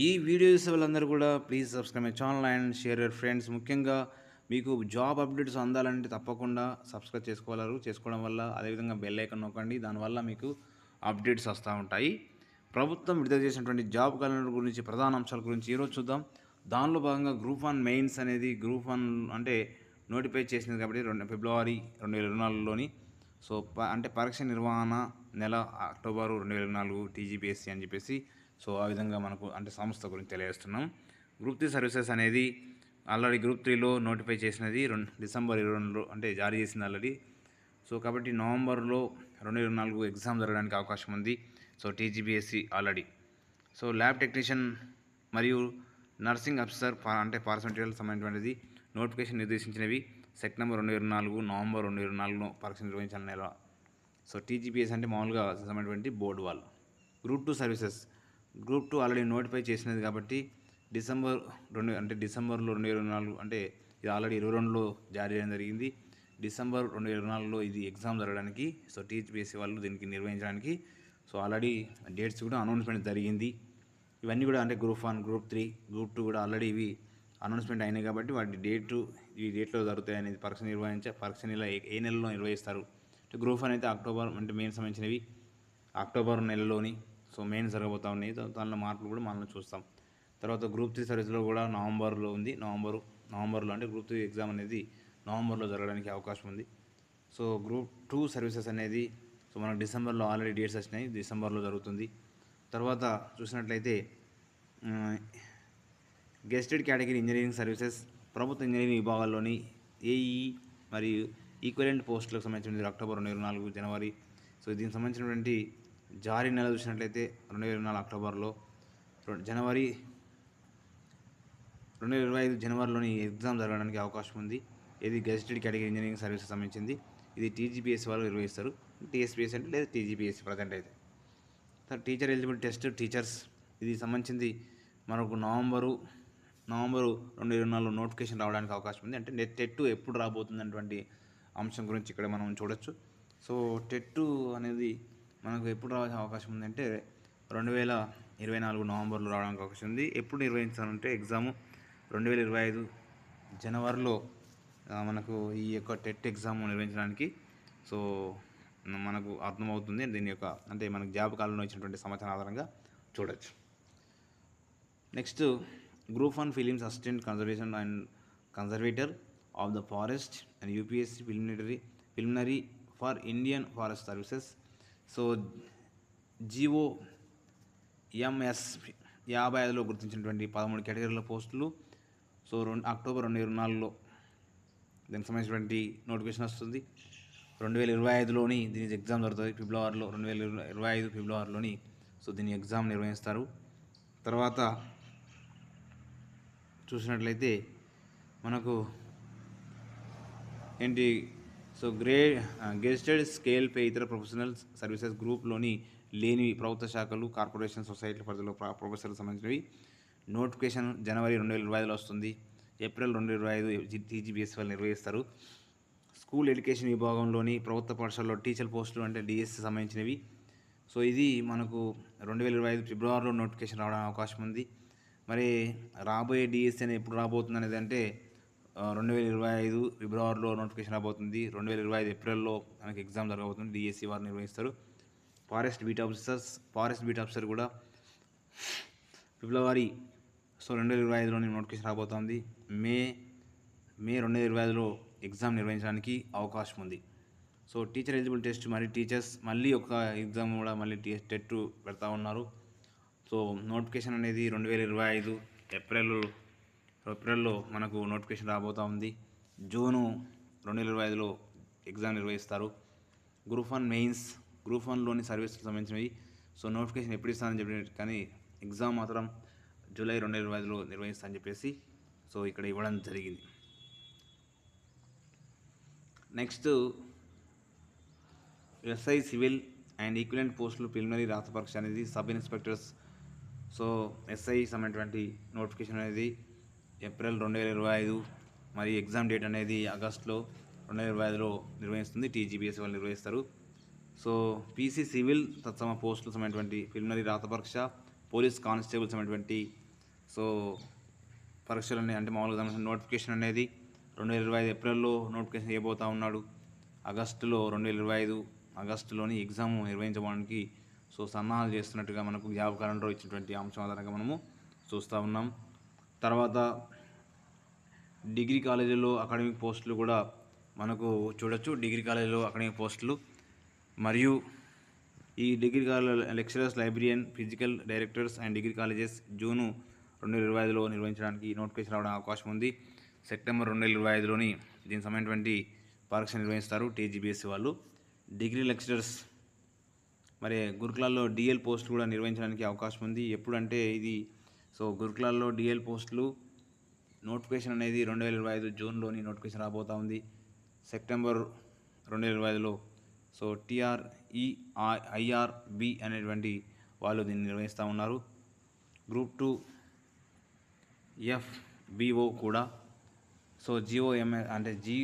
ఈ వీడియో చూసే వాళ్ళందరూ కూడా please subscribe my channel and share your friends ముఖ్యంగా మీకు జాబ్ అప్డేట్స్ అందాలంటే తప్పకుండా సబ్స్క్రైబ్ చేసుకోగలరు చేసుకోవడం వల్ల అదేవిధంగా బెల్ ఐకన్ నొక్కండి. దానివల్ల మీకు అప్డేట్స్ వస్తూ ఉంటాయి. ప్రభుత్వం విడుదల చేసినటువంటి జాబ్ క్యాలెండర్ గురించి ప్రధాన అంశాల గురించి ఈరోజు చూద్దాం. దానిలో భాగంగా గ్రూప్ వన్ మెయిన్స్ అనేది గ్రూప్ వన్ అంటే నోటిఫై చేసింది కాబట్టి రెండు ఫిబ్రవరి రెండు వేల ఇరవై నాలుగులోని. సో ప అంటే పరీక్ష నిర్వహణ నెల అక్టోబరు రెండు వేల నాలుగు టీజీపీఎస్సీ అని చెప్పేసి సో ఆ విధంగా మనకు అంటే సంస్థ గురించి తెలియజేస్తున్నాం. గ్రూప్ త్రీ సర్వీసెస్ అనేది ఆల్రెడీ గ్రూప్ త్రీలో నోటిఫై చేసినది రెండు డిసెంబర్ ఇరవై రెండులో అంటే జారీ చేసింది ఆల్రెడీ. సో కాబట్టి నవంబర్లో రెండు ఇరవై నాలుగు ఎగ్జామ్ జరగడానికి అవకాశం ఉంది. So TGBSC already. So lab technician మరియు నర్సింగ్ ఆఫీసర్ అంటే పారామెటీరియల్ సంబంధించినది నోటిఫికేషన్ నిర్దేశించినవి. సెప్టెంబర్ రెండు ఇరవై నాలుగు నవంబర్ రెండు ఇరవై నాలుగులో పరీక్ష నిర్వహించాలని నెల సో టీజీపీఎస్ అంటే మామూలుగా సంబంధించినటువంటి బోర్డు వాళ్ళు. Group two services group two already notify చేసినది కాబట్టి డిసెంబర్ రెండు అంటే డిసెంబర్లో రెండు ఇరవై నాలుగు అంటే ఇది ఆల్రెడీ ఇరవై రెండులో జారీ చేయడం జరిగింది. డిసెంబర్ రెండు ఇరవై నాలుగులో ఇది ఎగ్జామ్ జరగడానికి సో టీజీపీఎస్సీ వాళ్ళు దీనికి నిర్వహించడానికి. సో ఆల్రెడీ డేట్స్ కూడా అనౌన్స్మెంట్ జరిగింది. ఇవన్నీ కూడా అంటే group one group three group two కూడా ఆల్రెడీ ఇవి అనౌన్స్మెంట్ అయినాయి కాబట్టి వాటి డేటు ఈ డేట్లో జరుగుతాయి అనేది పరీక్ష నిర్వహించే పరీక్ష నెల ఏ- ఏ నెలలో నిర్వహిస్తారు. అంటే గ్రూప్ వన్ అయితే అక్టోబర్ అంటే మెయిన్ సంబంధించినవి. అక్టోబర్ నెలలోని సో మెయిన్ జరగబోతా ఉన్నాయి. దానిలో మార్పులు కూడా మనం చూస్తాం. తర్వాత గ్రూప్ త్రీ సర్వీస్లో కూడా నవంబర్లో ఉంది. నవంబరు నవంబర్లో అంటే గ్రూప్ త్రీ ఎగ్జామ్ అనేది నవంబర్లో జరగడానికి అవకాశం ఉంది. సో గ్రూప్ టూ సర్వీసెస్ అనేది సో మనకు డిసెంబర్లో ఆల్రెడీ డేట్స్ వచ్చినాయి. డిసెంబర్లో జరుగుతుంది. తర్వాత చూసినట్లయితే గెస్టెడ్ కేటగిరీ ఇంజనీరింగ్ సర్వీసెస్ ప్రభుత్వ ఇంజనీరింగ్ విభాగాల్లోని ఏఈ మరియు ఈక్వలెంట్ పోస్టులకు సంబంధించినది అక్టోబర్ రెండు నాలుగు జనవరి. సో దీనికి సంబంధించినటువంటి జారీ నెల చూసినట్లయితే రెండు వేల నాలుగు అక్టోబర్లో జనవరి రెండు వేల ఇరవై ఐదు జనవరిలోని ఎగ్జామ్ జరగడానికి అవకాశం ఉంది. ఇది గెజిటెడ్ కేటగిరీ ఇంజనీరింగ్ సర్వీసెస్ సంబంధించింది. ఇది టీజీపీఎస్ వాళ్ళు నిర్వహిస్తారు. టీఎస్పీఎస్ అంటే లేదా టీజీపీఎస్ ప్రజెంట్ అయితే. టీచర్ ఎలిజిబుల్ టెస్ట్ టీచర్స్ ఇది సంబంధించింది మనకు నవంబరు నవంబరు రెండు ఇరవై నాలుగు నోటిఫికేషన్ రావడానికి అవకాశం ఉంది. అంటే నెట్ టెట్ ఎప్పుడు రాబోతుంది అటువంటి అంశం గురించి ఇక్కడ మనం చూడొచ్చు. సో టెట్ అనేది మనకు ఎప్పుడు రావాల్సిన అవకాశం ఉందంటే రెండు వేల ఇరవై నాలుగు నవంబర్లో రావడానికి అవకాశం ఉంది. ఎప్పుడు నిర్వహించాలంటే ఎగ్జాము రెండు వేల ఇరవై ఐదు జనవరిలో మనకు ఈ యొక్క టెట్ ఎగ్జామ్ నిర్వహించడానికి. సో మనకు అర్థమవుతుంది. దీని యొక్క అంటే మనకు జాబ్ కాలంలో ఇచ్చినటువంటి సమాచారం ఆధారంగా చూడొచ్చు. Next group one prelims assistant conservation and conservator of the forest and UPSC preliminary preliminary for Indian forest services so GO MS యాభై ఐదులో గుర్తించినటువంటి పదమూడు కేటగిరీల పోస్టులు. సో రెండు అక్టోబర్ రెండు వేల నాలుగులో దీనికి సంబంధించినటువంటి నోటిఫికేషన్ వస్తుంది. రెండు వేల ఇరవై ఐదులోని దీని ఎగ్జామ్ జరుగుతుంది. ఫిబ్రవరిలో రెండు వేల ఇరవై ఇరవై ఐదు ఫిబ్రవరిలోని సో దీని ఎగ్జామ్ నిర్వహిస్తారు. తర్వాత చూసినట్లయితే మనకు ఏంటి సో గ్రే గెజిటెడ్ స్కేల్ పే ఇతర ప్రొఫెషనల్ సర్వీసెస్ గ్రూప్లోని లేని ప్రభుత్వ శాఖలు కార్పొరేషన్ సొసైటీల పరిధిలో ప్రొఫెసర్లకు సంబంధించినవి. నోటిఫికేషన్ జనవరి రెండు వేల ఇరవై ఐదులో వస్తుంది. ఏప్రిల్ రెండు ఇరవై ఐదు టీజీబీఎస్ వాళ్ళు నిర్వహిస్తారు. స్కూల్ ఎడ్యుకేషన్ విభాగంలోని ప్రభుత్వ పాఠశాలలో టీచర్ పోస్టులు అంటే డిఎస్సి సంబంధించినవి. సో ఇది మనకు రెండు వేల ఇరవై ఐదు ఫిబ్రవరిలో నోటిఫికేషన్ రావడానికి అవకాశం ఉంది. మరి రాబోయే డిఎస్సి అనేది ఎప్పుడు రాబోతుంది అనేది అంటే రెండు వేల ఇరవై ఐదు ఫిబ్రవరిలో నోటిఫికేషన్ రాబోతుంది. రెండు వేల ఇరవై ఐదు ఏప్రిల్లో మనకి ఎగ్జామ్ జరగబోతుంది. డిఎస్సి వారు నిర్వహిస్తారు. Forest beat officers forest beat officer కూడా ఫిబ్రవరి సో రెండు వేల ఇరవై ఐదులోని నోటిఫికేషన్ రాబోతోంది. మే మే రెండు వేల ఇరవై ఐదులో ఎగ్జామ్ నిర్వహించడానికి అవకాశం ఉంది. సో టీచర్ ఎలిజిబుల్ టెస్ట్ మరి టీచర్స్ మళ్ళీ ఒక ఎగ్జామ్ కూడా మళ్ళీ టీ టెట్ పెడతా ఉన్నారు. సో నోటిఫికేషన్ అనేది రెండు వేల ఇరవై ఐదు ఏప్రిల్ ఏప్రిల్లో మనకు నోటిఫికేషన్ రాబోతూ ఉంది. జూను రెండు వేల ఇరవై ఐదులో ఎగ్జామ్ నిర్వహిస్తారు. గ్రూప్ వన్ మెయిన్స్ గ్రూప్ వన్లోని సర్వీసులకు సంబంధించినవి. సో నోటిఫికేషన్ ఎప్పుడు ఇస్తానని చెప్పి కానీ ఎగ్జామ్ మాత్రం జూలై రెండు వేల ఇరవై ఐదులో నిర్వహిస్తానని చెప్పేసి సో ఇక్కడ ఇవ్వడం జరిగింది. Next SI civil and equivalent పోస్టులు ప్రిలిమినరీ రాత పరీక్ష అనేది సబ్ ఇన్స్పెక్టర్స్. సో ఎస్ఐ సంబంధించినటువంటి నోటిఫికేషన్ అనేది ఏప్రిల్ రెండు వేల ఇరవై ఐదు మరి ఎగ్జామ్ డేట్ అనేది ఆగస్టులో రెండు వేల ఇరవై ఐదులో నిర్వహిస్తుంది. టీజీబీఎస్ వాళ్ళు నిర్వహిస్తారు. సో పీసీ సివిల్ తత్సమ పోస్టులు సమయటువంటి ప్రిలిమినరీ రాత పరీక్ష పోలీస్ కానిస్టేబుల్ అనేటువంటి సో పరీక్షలు అనేవి అంటే మామూలుగా నోటిఫికేషన్ అనేది రెండు వేల ఇరవై ఐదు ఏప్రిల్లో నోటిఫికేషన్ చేయబోతా ఉన్నాడు. ఆగస్టులో రెండు వేల ఇరవై ఐదు ఆగస్టులోని ఎగ్జామ్ నిర్వహించడానికి సో సన్నాహాలు చేస్తున్నట్టుగా మనకు జాబ్ క్యాలెండర్ ఇచ్చినటువంటి అంశం ఆధారంగా మనము చూస్తూ ఉన్నాం. తర్వాత డిగ్రీ కాలేజీలో అకాడమిక్ పోస్టులు కూడా మనకు చూడొచ్చు. డిగ్రీ కాలేజీలో అకాడమిక్ పోస్టులు. మరియు ఈ degree college lecturers librarian physical directors and degree colleges June రెండు వేల ఇరవై ఐదులో నిర్వహించడానికి నోటిఫికేషన్ రావడానికి అవకాశం ఉంది. సెప్టెంబర్ రెండు వేల ఇరవై ఐదులోని దీనికి సంబంధించినటువంటి పరీక్ష నిర్వహిస్తారు టీజీబీఎస్సీ వాళ్ళు. డిగ్రీ లెక్చరర్స్ మరి గురుకులాల్లో డిఎల్ పోస్ట్ కూడా నిర్వహించడానికి అవకాశం ఉంది. ఎప్పుడంటే ఇది సో గురుకులాల్లో డిఎల్ పోస్టులు నోటిఫికేషన్ అనేది రెండు వేల ఇరవై ఐదు జూన్లోని నోటిఫికేషన్ రాబోతూ ఉంది. సెప్టెంబర్ రెండు వేల ఇరవై ఐదులో సో టిఆర్ ఐఆర్బి అనేటువంటి వాళ్ళు దీన్ని నిర్వహిస్తూ ఉన్నారు. గ్రూప్ టూ ఎఫ్బిఓ కూడా సో జిఓఎంఎస్ అంటే జీ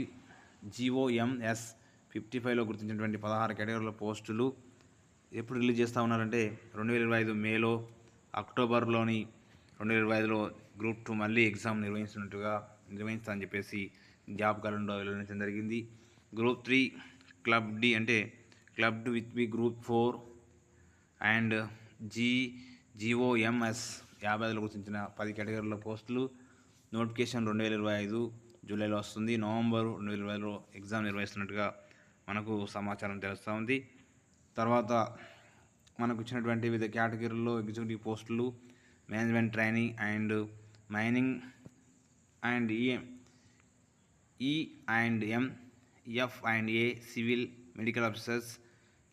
జిఓఎంఎస్ ఫిఫ్టీ ఫైవ్లో గుర్తించినటువంటి పదహారు కేటగిరీల పోస్టులు ఎప్పుడు రిలీజ్ చేస్తూ ఉన్నారంటే రెండు వేల ఇరవై ఐదు మేలో అక్టోబర్లోని రెండు వేల ఇరవై ఐదులో గ్రూప్ టూ మళ్ళీ ఎగ్జామ్ నిర్వహిస్తున్నట్టుగా నిర్వహిస్తా అని చెప్పేసి జాబ్ క్యాలెండర్ వెల్లడించడం జరిగింది. గ్రూప్ త్రీ క్లబ్ డి అంటే club with B group four and G GO MS యాభై ఐదులో గుర్తించిన పది కేటగిరీల పోస్టులు. నోటిఫికేషన్ రెండు వేల ఇరవై ఐదు జూలైలో వస్తుంది. నవంబర్ రెండు వేల ఇరవై ఐదులో ఎగ్జామ్ నిర్వహిస్తున్నట్టుగా మనకు సమాచారం తెలుస్తూ ఉంది. తర్వాత మనకు ఇచ్చినటువంటి వివిధ కేటగిరీల్లో ఎగ్జిక్యూటివ్ పోస్టులు management training and mining and EM E and M F and A civil medical officers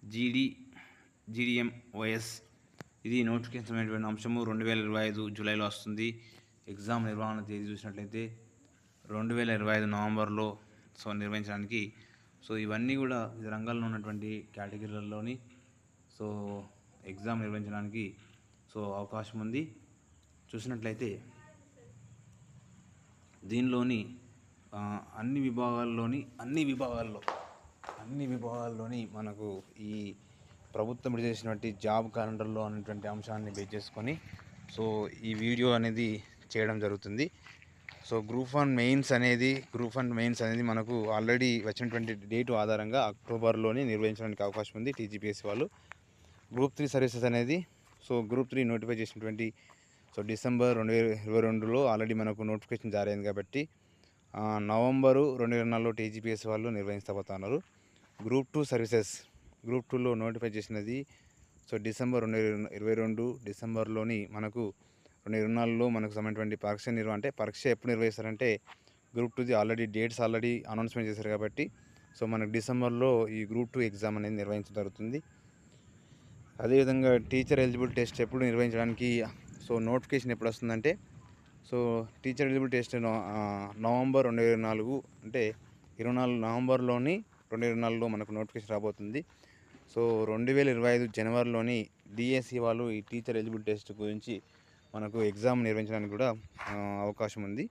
GD GDM OS ఇది నోటిఫికేషన్ అంశము రెండు వేల ఇరవై ఐదు జూలైలో వస్తుంది. ఎగ్జామ్ నిర్వహణ తేదీ చూసినట్లయితే రెండు వేల ఇరవై ఐదు నవంబర్లో సో నిర్వహించడానికి. సో ఇవన్నీ కూడా వివిధ రంగాల్లో ఉన్నటువంటి కేటగిరీలలోని సో ఎగ్జామ్ నిర్వహించడానికి సో అవకాశం ఉంది. చూసినట్లయితే దీనిలోని అన్ని విభాగాల్లోని అన్ని విభాగాల్లో అన్ని విభాగాల్లోని మనకు ఈ ప్రభుత్వం విడిచేసినటువంటి జాబ్ క్యాలెండర్లో అనేటువంటి అంశాన్ని బేస్ చేసుకొని సో ఈ వీడియో అనేది చేయడం జరుగుతుంది. సో గ్రూప్ వన్ మెయిన్స్ అనేది గ్రూప్ వన్ మెయిన్స్ అనేది మనకు ఆల్రెడీ వచ్చినటువంటి డేటు ఆధారంగా అక్టోబర్లోనే నిర్వహించడానికి అవకాశం ఉంది టీజీపీఎస్సీ వాళ్ళు. గ్రూప్ త్రీ సర్వీసెస్ అనేది సో గ్రూప్ త్రీ నోటిఫై చేసినటువంటి సో డిసెంబర్ రెండు వేల ఇరవై రెండులో ఆల్రెడీ మనకు నోటిఫికేషన్ జారీ అయింది కాబట్టి నవంబరు రెండు వేల నాలుగులో టీజీపీఎస్ వాళ్ళు నిర్వహించబోతున్నారు. గ్రూప్ టూ సర్వీసెస్ గ్రూప్ టూలో నోటిఫై చేసినది సో డిసెంబర్ రెండు వేల ఇరవై రెండు డిసెంబర్లోని మనకు రెండు ఇరవై నాలుగులో మనకు సంబంధించిన పరీక్ష నిర్వ అంటే పరీక్ష ఎప్పుడు నిర్వహిస్తారంటే గ్రూప్ టూది ఆల్రెడీ డేట్స్ ఆల్రెడీ అనౌన్స్మెంట్ చేశారు కాబట్టి సో మనకు డిసెంబర్లో ఈ గ్రూప్ టూ ఎగ్జామ్ అనేది నిర్వహించడం జరుగుతుంది. అదేవిధంగా టీచర్ ఎలిజిబుల్ టెస్ట్ ఎప్పుడు నిర్వహించడానికి సో నోటిఫికేషన్ ఎప్పుడు వస్తుందంటే so teacher eligible test November రెండు ఇరవై నాలుగు అంటే ఇరవై నాలుగు నవంబర్లోని రెండు ఇరవై నాలుగులో మనకు నోటిఫికేషన్ రాబోతుంది. సో రెండు వేల ఇరవై ఐదు జనవరిలోని డిఎస్సి వాళ్ళు ఈ టీచర్ ఎలిజిబుల్ టెస్ట్ గురించి మనకు ఎగ్జామ్ నిర్వహించడానికి కూడా అవకాశం ఉంది.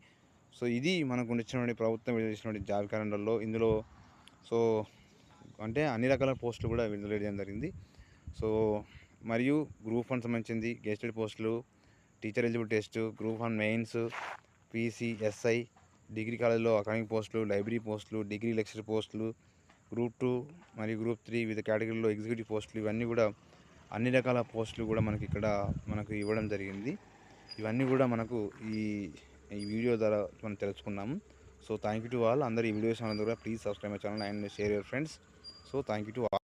సో ఇది మనకు ఇచ్చినటువంటి ప్రభుత్వం విడుదల చేసినటువంటి జాబ్ క్యాలెండర్లో ఇందులో సో అంటే అన్ని రకాల పోస్టులు కూడా విడుదల చేయడం జరిగింది. సో మరియు గ్రూప్ వన్ సంబంధించింది gazetted posts teacher eligible test group one mains PC SI degree కాలేజ్లో academic posts library posts degree lecture posts group two మరియు గ్రూప్ త్రీ వివిధ కేటగిరీలో ఎగ్జిక్యూటివ్ పోస్టులు ఇవన్నీ కూడా అన్ని రకాల పోస్టులు కూడా మనకి ఇక్కడ మనకు ఇవ్వడం జరిగింది. ఇవన్నీ కూడా మనకు ఈ ఈ వీడియో ద్వారా మనం తెలుసుకున్నాము. So thank you to all అందరు ఈ వీడియోస్ అందరూ కూడా please subscribe my channel and share your friends so thank you to all